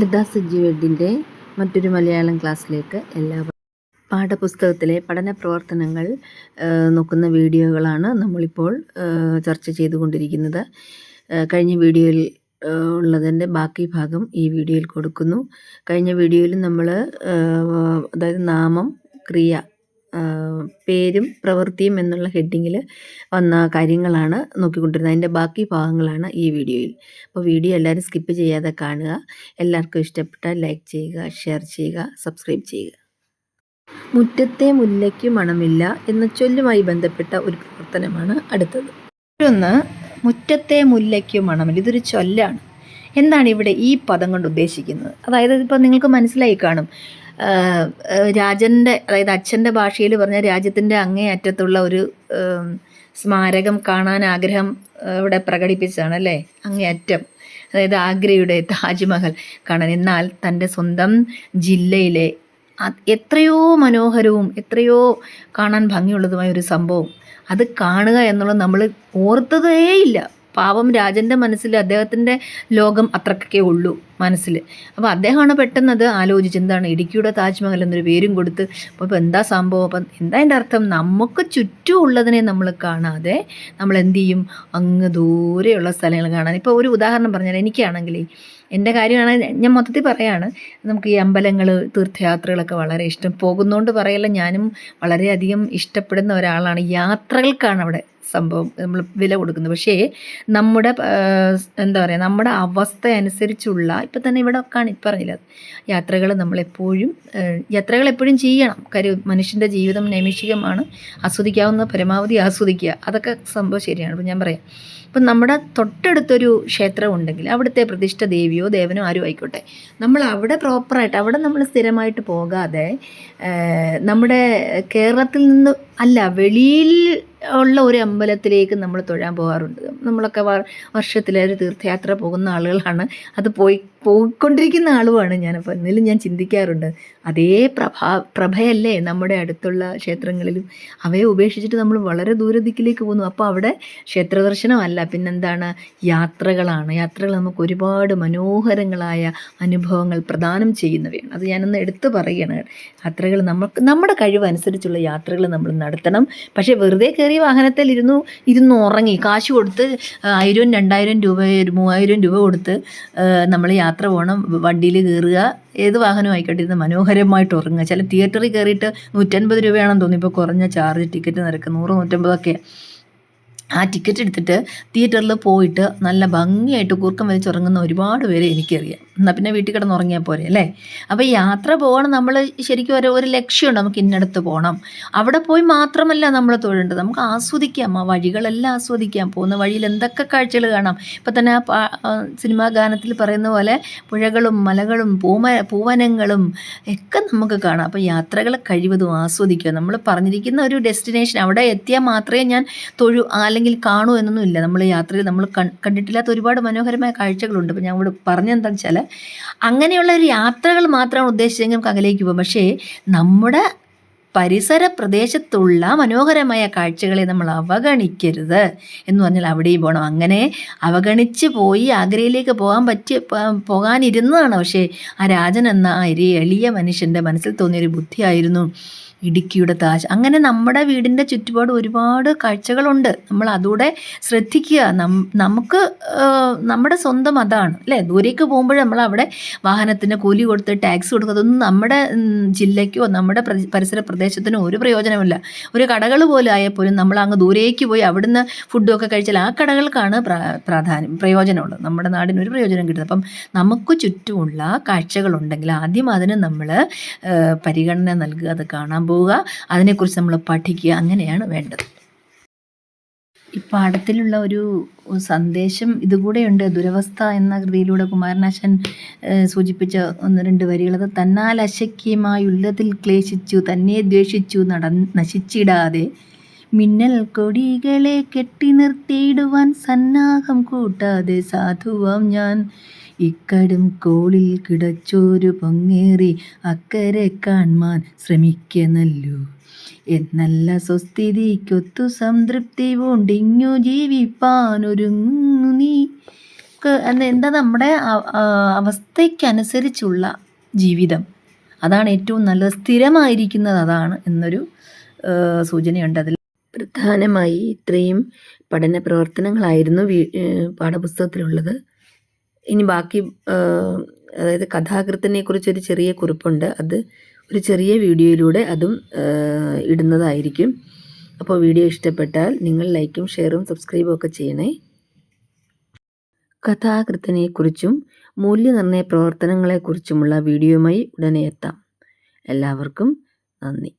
ലതാ സജ്ജുവെഡിന്റെ മറ്റൊരു മലയാളം ക്ലാസ്സിലേക്ക് എല്ലാവർക്കും പാഠപുസ്തകത്തിലെ പഠന പ്രവർത്തനങ്ങൾ നോക്കുന്ന വീഡിയോകളാണ് നമ്മളിപ്പോൾ ചർച്ച ചെയ്തുകൊണ്ടിരിക്കുന്നത്. കഴിഞ്ഞ വീഡിയോയിൽ ഉള്ളതിന്റെ ബാക്കി ഭാഗം ഈ വീഡിയോയിൽ കൊടുക്കുന്നു. കഴിഞ്ഞ വീഡിയോയിൽ നമ്മൾ അതായത് നാമം ക്രിയ പേരും പ്രവൃത്തിയും എന്നുള്ള ഹെഡിങ്ങിൽ വന്ന കാര്യങ്ങളാണ് നോക്കിക്കൊണ്ടിരുന്നത്. അതിന്റെ ബാക്കി ഭാഗങ്ങളാണ് ഈ വീഡിയോയിൽ. അപ്പോൾ വീഡിയോ എല്ലാവരും സ്കിപ്പ് ചെയ്യാതെ കാണുക. എല്ലാവർക്കും ഇഷ്ടപ്പെട്ടാൽ ലൈക്ക് ചെയ്യുക ഷെയർ ചെയ്യുക സബ്സ്ക്രൈബ് ചെയ്യുക. മുറ്റത്തെ മുല്ലയ്ക്ക് മണമില്ല എന്ന ചൊല്ലുമായി ബന്ധപ്പെട്ട ഒരു പ്രവർത്തനമാണ് അടുത്തത്. ഒന്ന് മുറ്റത്തെ മുല്ലയ്ക്ക് മണമില്ല. ഇതൊരു ചൊല്ലാണ്. എന്താണ് ഇവിടെ ഈ പദം കൊണ്ട് ഉദ്ദേശിക്കുന്നത്? അതായത് ഇപ്പോൾ നിങ്ങൾക്ക് മനസ്സിലായി കാണും. രാജന്റെ അതായത് അച്ഛന്റെ ഭാഷയിൽ പറഞ്ഞ രാജ്യത്തിന്റെ അങ്ങേ അറ്റത്തുള്ള ഒരു സ്മാരകം കാണാൻ ആഗ്രഹം ഇവിടെ പ്രകടിപ്പിച്ചതാണ് അല്ലേ? അങ്ങേ അറ്റം അതായത് ആഗ്രയുടെ താജ്മഹൽ കാണാൻ. എന്നാൽ തന്റെ സ്വന്തം ജില്ലയിലെ എത്രയോ മനോഹരവും എത്രയോ കാണാൻ ഭംഗിയുള്ളതുമായ ഒരു സംഭവം. അത് കാണുക എന്നുള്ളത് നമ്മൾ ഓർത്തതേയില്ല. പാവം രാജന്റെ മനസ്സിൽ അദ്ദേഹത്തിന്റെ ലോകം അത്രക്കൊക്കെ ഉള്ളൂ മനസ്സിൽ. അപ്പോൾ അദ്ദേഹമാണ് പെട്ടെന്ന് അത് ആലോചിച്ച് എന്താണ് ഇടുക്കിയുടെ താജ്മഹൽ എന്നൊരു പേരും കൊടുത്ത് അപ്പോൾ ഇപ്പോൾ എന്താ സംഭവം? അപ്പം എന്താ അതിന്റെ അർത്ഥം? നമുക്ക് ചുറ്റും ഉള്ളതിനെ നമ്മൾ കാണാതെ നമ്മൾ എന്ത് ചെയ്യും? അങ്ങ് ദൂരെയുള്ള സ്ഥലങ്ങൾ കാണാൻ. ഇപ്പോൾ ഒരു ഉദാഹരണം പറഞ്ഞാൽ എനിക്കാണെങ്കിൽ എന്റെ കാര്യമാണ് ഞാൻ മൊത്തത്തിൽ പറയാണ്. നമുക്ക് ഈ അമ്പലങ്ങൾ തീർത്ഥയാത്രകളൊക്കെ വളരെ ഇഷ്ടം. പോകുന്നതുകൊണ്ട് പറയല്ല ഞാനും വളരെയധികം ഇഷ്ടപ്പെടുന്ന ഒരാളാണ്. യാത്രകൾക്കാണ് അവിടെ സംഭവം നമ്മൾ വില കൊടുക്കുന്നത്. പക്ഷേ നമ്മുടെ എന്താ പറയുക നമ്മുടെ അവസ്ഥ അനുസരിച്ചുള്ള ഇപ്പം തന്നെ ഇവിടെ കാണി പറഞ്ഞില്ല യാത്രകൾ നമ്മളെപ്പോഴും യാത്രകൾ എപ്പോഴും ചെയ്യണം. കാര്യം മനുഷ്യന്റെ ജീവിതം നൈമിഷികമാണ്. ആസ്വദിക്കാവുന്ന പരമാവധി ആസ്വദിക്കുക. അതൊക്കെ സംഭവം ശരിയാണ്. ഇപ്പം ഞാൻ പറയാം. ഇപ്പം നമ്മുടെ തൊട്ടടുത്തൊരു ക്ഷേത്രം ഉണ്ടെങ്കിൽ അവിടുത്തെ പ്രതിഷ്ഠ ദേവിയോ ദേവനോ ആരും ആയിക്കോട്ടെ. നമ്മൾ അവിടെ പ്രോപ്പറായിട്ട് അവിടെ നമ്മൾ സ്ഥിരമായിട്ട് പോകാതെ നമ്മുടെ കേരളത്തിൽ നിന്ന് അല്ല വെളിയിൽ ഉള്ള ഒരു അമ്പലത്തിലേക്ക് നമ്മൾ തൊഴാൻ പോകാറുണ്ട്. നമ്മളൊക്കെ വർഷത്തിലെ ഒരു തീർത്ഥയാത്ര പോകുന്ന ആളുകളാണ്. അത് പോയി പോയിക്കൊണ്ടിരിക്കുന്ന ആളുമാണ് ഞാൻ അപ്പോൾ എന്നാലും ഞാൻ ചിന്തിക്കാറുണ്ട് അതേ പ്രഭാ പ്രഭയല്ലേ നമ്മുടെ അടുത്തുള്ള ക്ഷേത്രങ്ങളിലും. അവയെ ഉപേക്ഷിച്ചിട്ട് നമ്മൾ വളരെ ദൂരദിക്കിലേക്ക് പോകുന്നു. അപ്പോൾ അവിടെ ക്ഷേത്ര ദർശനമല്ല പിന്നെന്താണ്? യാത്രകളാണ്. യാത്രകൾ നമുക്ക് ഒരുപാട് മനോഹരങ്ങളായ അനുഭവങ്ങൾ പ്രദാനം ചെയ്യുന്നവയാണ്. അത് ഞാനൊന്ന് എടുത്തു പറയുകയാണ്. യാത്രകൾ നമുക്ക് നമ്മുടെ കഴിവനുസരിച്ചുള്ള യാത്രകൾ നമ്മൾ നടത്തണം. പക്ഷേ വെറുതെ കയറിയ വാഹനത്തിൽ ഇരുന്നു ഇരുന്ന് ഉറങ്ങി. കാശ് കൊടുത്ത് ആയിരം രണ്ടായിരം രൂപ മൂവായിരം രൂപ കൊടുത്ത് നമ്മൾ യാത്ര പോകണം വണ്ടിയിൽ കയറുക ഏത് വാഹനം ആയിക്കോട്ടെ ഇരുന്ന് മനോഹരമായിട്ട് ഉറങ്ങുക. ചില തിയേറ്ററിൽ കയറിയിട്ട് നൂറ്റൻപത് രൂപയാണെന്ന് തോന്നി ഇപ്പോൾ കുറഞ്ഞ ചാർജ് ടിക്കറ്റ് നിരക്ക് നൂറ് നൂറ്റമ്പതൊക്കെ ആ ടിക്കറ്റ് എടുത്തിട്ട് തിയേറ്ററിൽ പോയിട്ട് നല്ല ഭംഗിയായിട്ട് കൂർക്കം വലിച്ചുറങ്ങുന്ന ഒരുപാട് പേര് എനിക്കറിയാം. എന്നാൽ പിന്നെ വീട്ടിൽ കിടന്ന് ഉറങ്ങിയാൽ പോരെ അല്ലേ? അപ്പോൾ യാത്ര പോകണം നമ്മൾ ശരിക്കും ഒരു ഒരു ലക്ഷ്യമുണ്ട് നമുക്ക് ഇന്നടത്ത് പോകണം അവിടെ പോയി മാത്രമല്ല നമ്മൾ തൊഴേണ്ടത് നമുക്ക് ആസ്വദിക്കാം ആ വഴികളെല്ലാം ആസ്വദിക്കാം. പോകുന്ന വഴിയിൽ എന്തൊക്കെ കാഴ്ചകൾ കാണാം. ഇപ്പം തന്നെ ആ സിനിമാ ഗാനത്തിൽ പറയുന്ന പോലെ പുഴകളും മലകളും പൂമ പൂവനങ്ങളും ഒക്കെ നമുക്ക് കാണാം. അപ്പോൾ യാത്രകൾ കഴിവതും ആസ്വദിക്കുക. നമ്മൾ പറഞ്ഞിരിക്കുന്ന ഒരു ഡെസ്റ്റിനേഷൻ അവിടെ എത്തിയാൽ മാത്രമേ ഞാൻ തൊഴു അല്ലെങ്കിൽ കാണൂ എന്നൊന്നുമില്ല നമ്മൾ യാത്രയിൽ നമ്മൾ കണ്ടിട്ടില്ലാത്ത ഒരുപാട് മനോഹരമായ കാഴ്ചകളുണ്ട്. അപ്പോൾ ഞാൻ ഇവിടെ പറഞ്ഞെന്താണെന്ന് വെച്ചാൽ അങ്ങനെയുള്ള ഒരു യാത്രകൾ മാത്രമാണ് ഉദ്ദേശിച്ചെങ്കിൽ നമുക്ക് അകലേക്ക് പോകും പക്ഷേ നമ്മുടെ പരിസര പ്രദേശത്തുള്ള മനോഹരമായ കാഴ്ചകളെ നമ്മൾ അവഗണിക്കരുത് എന്ന് പറഞ്ഞാൽ അവിടെയും പോകണം. അങ്ങനെ അവഗണിച്ച് പോയി ആഗ്രയിലേക്ക് പോകാൻ പറ്റി പോകാനിരുന്നതാണ്. പക്ഷേ ആ രാജൻ എന്ന ആ എളിയ മനുഷ്യന്റെ മനസ്സിൽ തോന്നിയൊരു ബുദ്ധിയായിരുന്നു ഇടുക്കിയുടെ താജ്. അങ്ങനെ നമ്മുടെ വീടിന്റെ ചുറ്റുപാട് ഒരുപാട് കാഴ്ചകളുണ്ട്. നമ്മൾ അതുകൂടെ ശ്രദ്ധിക്കുക. നമുക്ക് നമ്മുടെ സ്വന്തം അതാണ് അല്ലേ? ദൂരേക്ക് പോകുമ്പോൾ നമ്മൾ അവിടെ വാഹനത്തിന് കൂലി കൊടുത്ത് ടാക്സ് കൊടുക്കുക അതൊന്നും നമ്മുടെ ജില്ലയ്ക്കോ നമ്മുടെ പരിസര പ്രദേശത്തിനോ ഒരു പ്രയോജനമില്ല ഒരു കടകൾ പോലെ ആയപ്പോലും നമ്മൾ അങ്ങ് ദൂരേക്ക് പോയി അവിടുന്ന് ഫുഡൊക്കെ കഴിച്ചാൽ ആ കടകൾക്കാണ് പ്രാധാന്യം പ്രയോജനമുള്ളത്. നമ്മുടെ നാടിന് ഒരു പ്രയോജനം കിട്ടുന്നത്. അപ്പം നമുക്ക് ചുറ്റുമുള്ള കാഴ്ചകളുണ്ടെങ്കിൽ ആദ്യം അതിന് നമ്മൾ പരിഗണന നൽകുക. അത് കാണാൻ പോവുക അതിനെക്കുറിച്ച് നമ്മൾ പഠിക്കുക അങ്ങനെയാണ് വേണ്ടത്. ഈ പാഠത്തിലുള്ള ഒരു സന്ദേശം ഇതുകൂടെയുണ്ട്. ദുരവസ്ഥ എന്ന കൃതിയിലൂടെ കുമാരനാശൻ സൂചിപ്പിച്ച ഒന്ന് രണ്ട് വരികൾ അത് തന്നാൽ അശക്യമായുള്ളതിൽ ക്ലേശിച്ചു തന്നെ ദ്വേഷിച്ചു നട നശിച്ചിടാതെ മിന്നൽ കൊടികളെ കെട്ടി നിർത്തിയിടുവാൻ സന്നാഹം കൂട്ടാതെ സാധുവാം ഞാൻ. ഇക്കടും കോളിൽ കിടച്ചോരു പൊങ്ങേറി അക്കരെ കാൺമാൻ ശ്രമിക്കുന്നല്ലോ എന്നല്ല സ്വസ്ഥിതിക്കൊത്തു സംതൃപ്തി പൂണ്ടിങ്ങു ജീവിപ്പാനൊരുങ്ങു നീ. എന്താ നമ്മുടെ അവസ്ഥയ്ക്കനുസരിച്ചുള്ള ജീവിതം. അതാണ് ഏറ്റവും നല്ലത് സ്ഥിരമായിരിക്കുന്നത് അതാണ് എന്നൊരു സൂചനയുണ്ട് അതിൽ. പ്രധാനമായി ഇത്രയും പഠന പ്രവർത്തനങ്ങളായിരുന്നു പാഠപുസ്തകത്തിലുള്ളത്. ഇനി ബാക്കി അതായത് കഥാകൃത്തിനെ കുറിച്ചൊരു ചെറിയ കുറിപ്പുണ്ട്. അത് ഒരു ചെറിയ വീഡിയോയിലൂടെ അതും ഇടുന്നതായിരിക്കും. അപ്പോൾ വീഡിയോ ഇഷ്ടപ്പെട്ടാൽ നിങ്ങൾ ലൈക്കും ഷെയറും സബ്സ്ക്രൈബും ഒക്കെ ചെയ്യണേ. കഥാകൃത്തിനെക്കുറിച്ചും മൂല്യനിർണയ പ്രവർത്തനങ്ങളെക്കുറിച്ചുമുള്ള വീഡിയോയുമായി ഉടനെ എത്താം. എല്ലാവർക്കും നന്ദി.